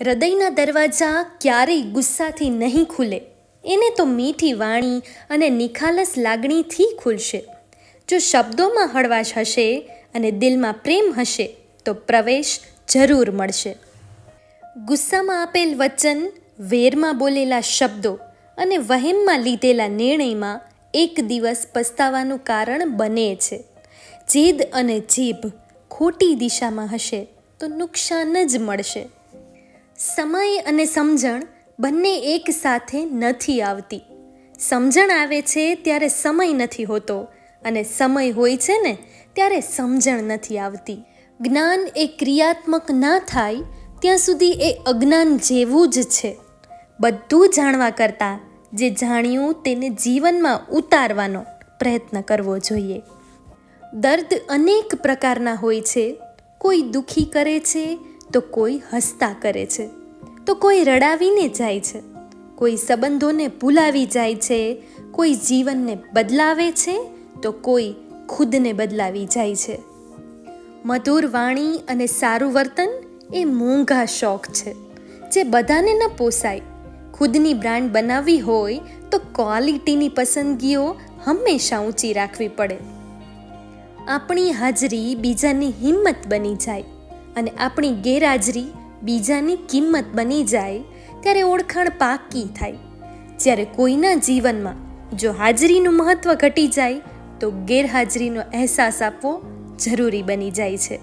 હૃદયના દરવાજા ક્યારેય ગુસ્સાથી નહીં ખુલે. એને તો મીઠી વાણી અને નિખાલસ લાગણીથી ખુલશે. જો શબ્દોમાં હળવાશ હશે અને દિલમાં પ્રેમ હશે, તો પ્રવેશ જરૂર મળશે. ગુસ્સામાં આપેલ વચન, વેરમાં બોલેલા શબ્દો અને વહેમમાં લીધેલા નિર્ણયમાં એક દિવસ પસ્તાવાનું કારણ બને છે. જીદ અને જીભ ખોટી દિશામાં હશે, તો નુકસાન જ મળશે. સમય અને સમજણ બંને એક સાથે નથી આવતી. સમજણ આવે છે ત્યારે સમય નથી હોતો અને સમય હોય છે ને ત્યારે સમજણ નથી આવતી. જ્ઞાન એ ક્રિયાત્મક ના થાય ત્યાં સુધી એ અજ્ઞાન જેવું જ છે. બધું જાણવા કરતાં જે જાણ્યું તેને જીવનમાં ઉતારવાનો પ્રયત્ન કરવો જોઈએ. દર્દ અનેક પ્રકારના હોય છે. કોઈ દુઃખી કરે છે તો કોઈ હસતા કરે છે, તો કોઈ રડાવીને જાય છે, કોઈ સંબંધોને ભૂલાવી જાય છે, કોઈ જીવનને બદલાવે છે, તો કોઈ ખુદને બદલાવી જાય છે. મધુર વાણી અને સારું વર્તન એ મોંઘા શોખ છે, જે બધાને ન પોસાય. ખુદની બ્રાન્ડ બનાવવી હોય તો ક્વોલિટીની પસંદગીઓ હંમેશા ઊંચી રાખવી પડે. આપણી હાજરી બીજાની હિંમત બની જાય. અને આપણી ગેરહાજરી બીજાની કિંમત બની જાય ત્યારે ઓળખાણ પાકી થાય. જ્યારે કોઈના જીવનમાં જો હાજરીનું મહત્ત્વ ઘટી જાય, તો ગેરહાજરીનો અહેસાસ આપવો જરૂરી બની જાય છે.